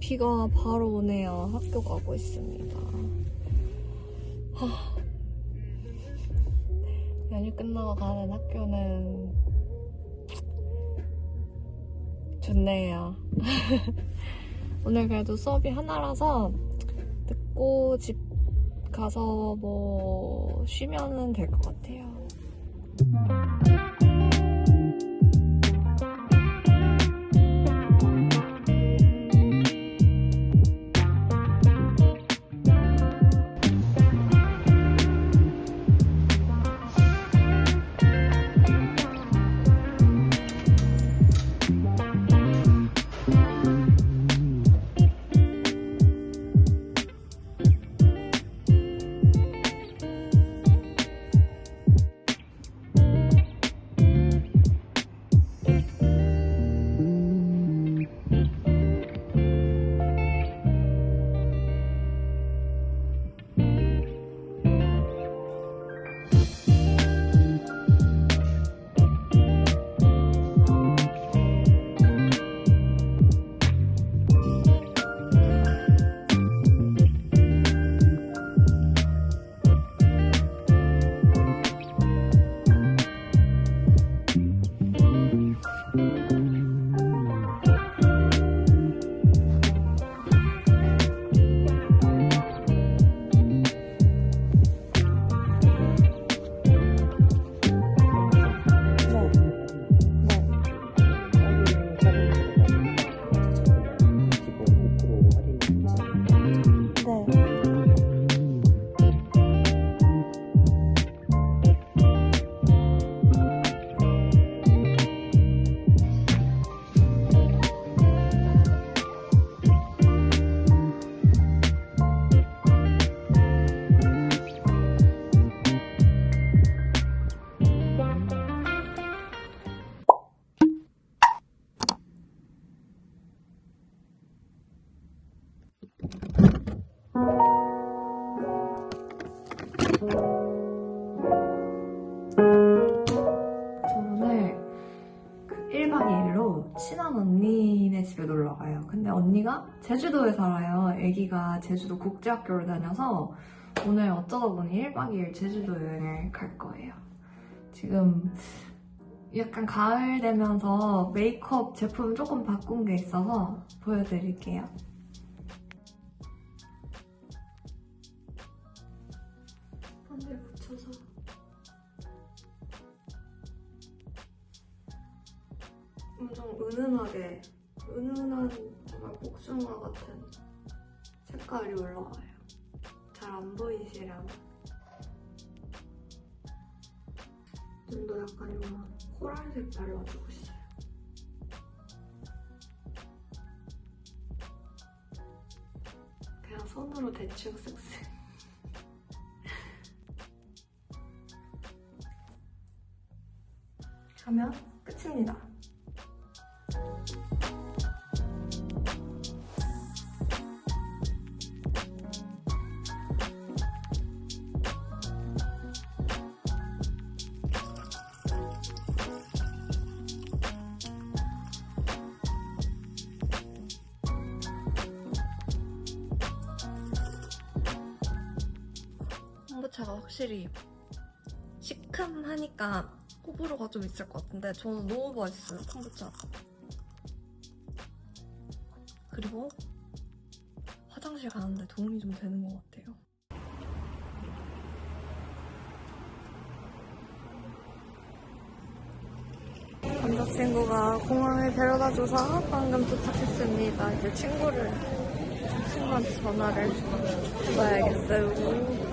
비가 바로 오네요. 학교 가고 있습니다. 하... 연휴 끝나고 가는 학교는 좋네요. 오늘 그래도 수업이 하나라서 듣고 집 가서 뭐 쉬면은 될 것 같아요. 저 오늘 그 1박 2일로 친한 언니네 집에 놀러 가요. 근데 언니가 제주도에 살아요. 아기가 제주도 국제학교를 다녀서 오늘 어쩌다 보니 1박 2일 제주도 여행을 갈 거예요. 지금 약간 가을 되면서 메이크업 제품 조금 바꾼 게 있어서 보여드릴게요. 붙여서 엄청 은은하게 은은한 정말 복숭아 같은 색깔이 올라와요. 잘 안 보이시려나? 눈도 약간 이런 코랄색 발라주고 있어요. 그냥 손으로 대충 쓱쓱. 확실히 시큼하니까 호불호가 좀 있을 것 같은데 저는 너무 맛있어요 kombucha 그리고 화장실 가는데 도움이 좀 되는 것 같아요. 남자친구가 공항에 데려다줘서 방금 도착했습니다. 이제 친구를 친구한테 전화를 해봐야겠어요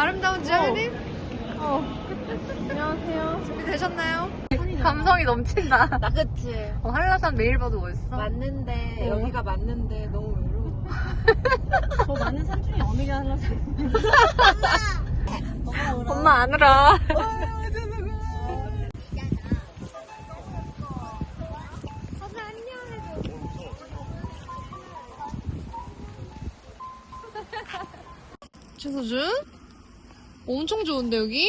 아름다운 지아님 어. 안녕하세요. 준비되셨나요? 감성이 넘친다. 나 그치? 어, 한라산 매일 봐도 멋있어. 맞는데 어. 여기가 맞는데 너무 외로워 더 많은 산 중에 어미가 하나 엄마 엄마 안 울어. 최서준? 엄청 좋은데 여기?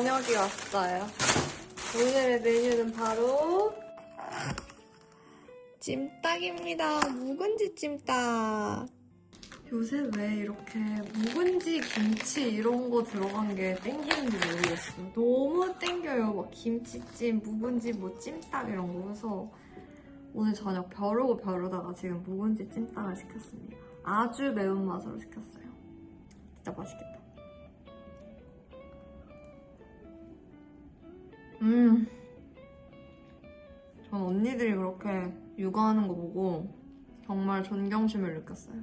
저녁이 왔어요. 오늘의 메뉴는 바로 찜닭입니다. 묵은지 찜닭. 요새 왜 이렇게 묵은지, 김치 이런 거 들어간 게 땡기는지 모르겠어요. 너무 땡겨요. 막 김치찜, 묵은지, 뭐 찜닭 이런 거. 그래서 오늘 저녁 벼르고 벼르다가 지금 묵은지 찜닭을 시켰습니다. 아주 매운맛으로 시켰어요. 진짜 맛있겠다. 음. 전 언니들이 그렇게 육아하는 거 보고 정말 존경심을 느꼈어요.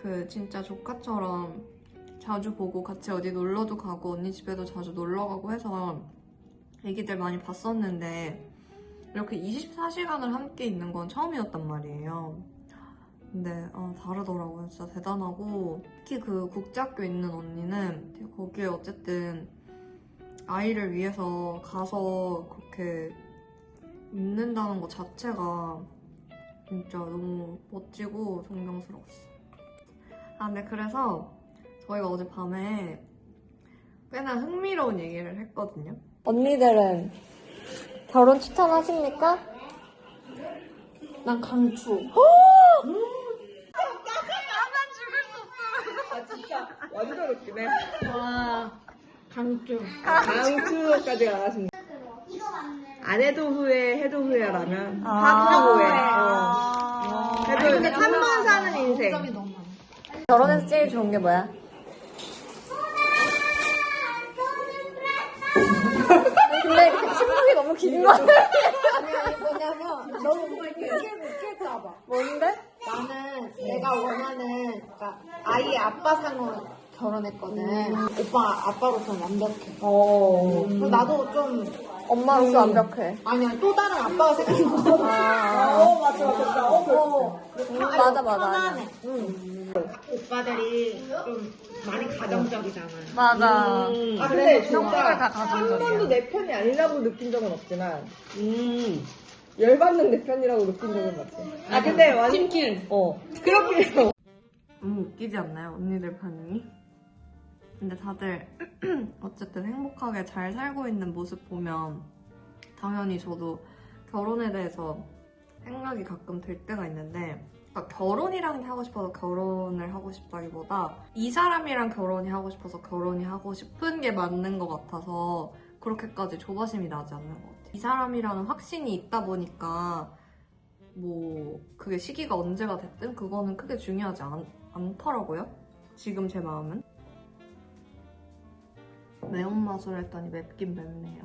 그 진짜 조카처럼 자주 보고 같이 어디 놀러도 가고 언니 집에도 자주 놀러 가고 해서 애기들 많이 봤었는데 이렇게 24시간을 함께 있는 건 처음이었단 말이에요. 근데 어, 다르더라고요. 진짜 대단하고 특히 그 국제학교 있는 언니는 거기에 어쨌든 아이를 위해서 가서 그렇게 있는다는 것 자체가 진짜 너무 멋지고 존경스러웠어. 아, 근데 그래서 저희가 어젯밤에 꽤나 흥미로운 얘기를 했거든요. 언니들은 결혼 추천하십니까? 난 강추. 완전 웃기네. 와 강주. 강추까지 나가십니다. 안 해도 후회, 해도 후회라면 아. 하도 후회. 아. 어. 해도 근데 한 번 사는 인생. 결혼해서 제일 좋은 게 뭐야? 근데 그 침묵이 너무 긴거 같아. 아니 뭐냐면 너무 이렇게 이렇게 봐봐. 뭔데? 나는 내가 원하는 그러니까 아이의 아빠 상으로 결혼했거든. 오빠 아빠로서 완벽해. 어. 그래서 나도 좀 엄마로서 완벽해. 아니야 또 다른 아빠가 생긴 거. 아, 어, 맞아, 맞아. 어, 어, 음, 맞아, 맞아. 편안해. 오빠들이 좀 많이 가정적이잖아. 맞아. 아, 근데 진짜 다 한. 번도 내 편이 아니라고 느낀 적은 없지만, 열받는 내 편이라고 느낀 적은 많지. 아, 근데 완전. 팀킬. 어. 그렇게. 너무 웃기지 않나요? 언니들 반응이? 근데 다들 어쨌든 행복하게 잘 살고 있는 모습 보면 당연히 저도 결혼에 대해서 생각이 가끔 들 때가 있는데 그러니까 결혼이라는 게 하고 싶어서 결혼을 하고 싶다기보다 이 사람이랑 결혼이 하고 싶어서 결혼이 하고 싶은 게 맞는 것 같아서 그렇게까지 조바심이 나지 않는 것 같아요. 이 사람이라는 확신이 있다 보니까 뭐 그게 시기가 언제가 됐든 그거는 크게 중요하지 않, 않더라고요. 지금 제 마음은. 매운맛으로 했더니 맵긴 맵네요.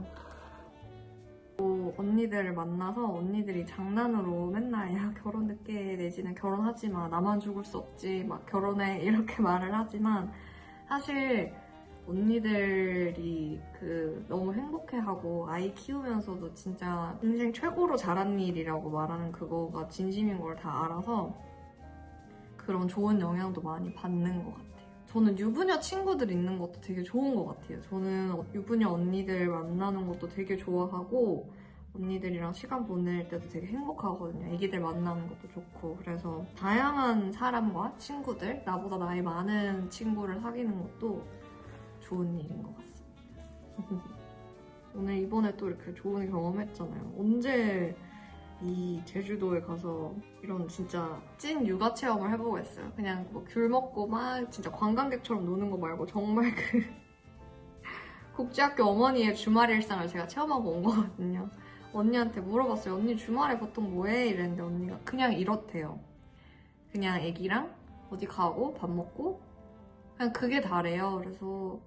또 언니들을 만나서 언니들이 장난으로 맨날 야 결혼 늦게 내지는 결혼하지 마 나만 죽을 수 없지 막 결혼해 이렇게 말을 하지만 사실 언니들이 그 너무 행복해하고 아이 키우면서도 진짜 인생 최고로 잘한 일이라고 말하는 그거가 진심인 걸 다 알아서 그런 좋은 영향도 많이 받는 것 같아요. 저는 유부녀 친구들 있는 것도 되게 좋은 것 같아요. 저는 유부녀 언니들 만나는 것도 되게 좋아하고 언니들이랑 시간 보낼 때도 되게 행복하거든요. 애기들 만나는 것도 좋고 그래서 다양한 사람과 친구들 나보다 나이 많은 친구를 사귀는 것도 좋은 일인 것 같습니다. 오늘 이번에 또 이렇게 좋은 경험했잖아요. 언제 이 제주도에 가서 이런 진짜 찐 육아 체험을 해보겠어요. 그냥 뭐 귤 먹고 막 진짜 관광객처럼 노는 거 말고 정말 그 국제학교 어머니의 주말 일상을 제가 체험하고 온 거거든요. 언니한테 물어봤어요. 언니 주말에 보통 뭐해? 이랬는데 언니가 그냥 이렇대요. 그냥 애기랑 어디 가고 밥 먹고 그냥 그게 다래요. 그래서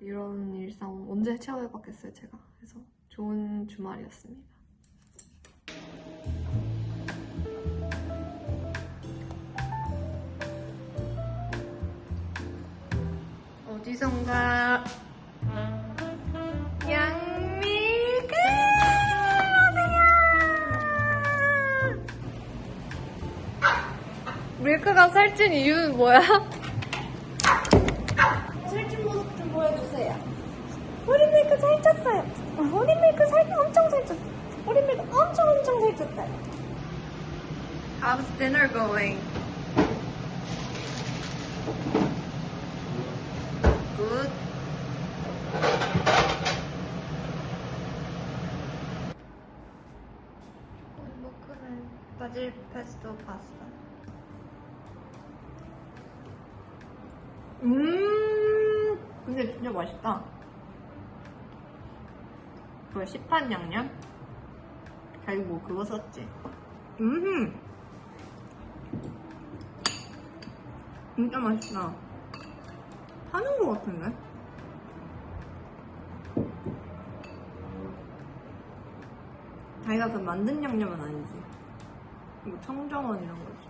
이런 일상 언제 체험해봤겠어요, 제가. 그래서 좋은 주말이었습니다. 송가 양밀크 오세요. 밀크가 살찐 이유는 뭐야? 살찐 모습 좀 보여주세요. 우리 밀크 살쪘어요. 아, 우리 밀크 살 엄청 살쪘어. 우리 밀크 엄청 엄청 살쪘어요. How's dinner going? Good. 먹으면 바질 페스토 파스타. 음, 근데 진짜 맛있다. 그 시판 양념? 자기 뭐 그거 썼지? 음. 진짜 맛있다. 파는 거 같은데? 자기가 그 만든 양념은 아니지. 이거 청정원 이런 거지.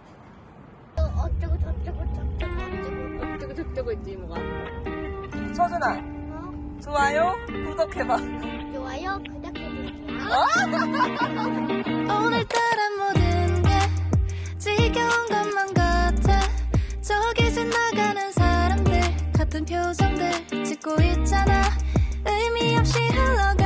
어쩌고 저쩌고 저쩌고 어쩌고. 어쩌고 저쩌고 있지 뭐가. 서준아, 좋아요, 구독해봐. 좋아요, 구독해주세요. 오늘따라 모든 게 지겨운 것만 같아 저기 지나가는 사람들 같은 표정들 짓고 있잖아 의미 없이 흘러가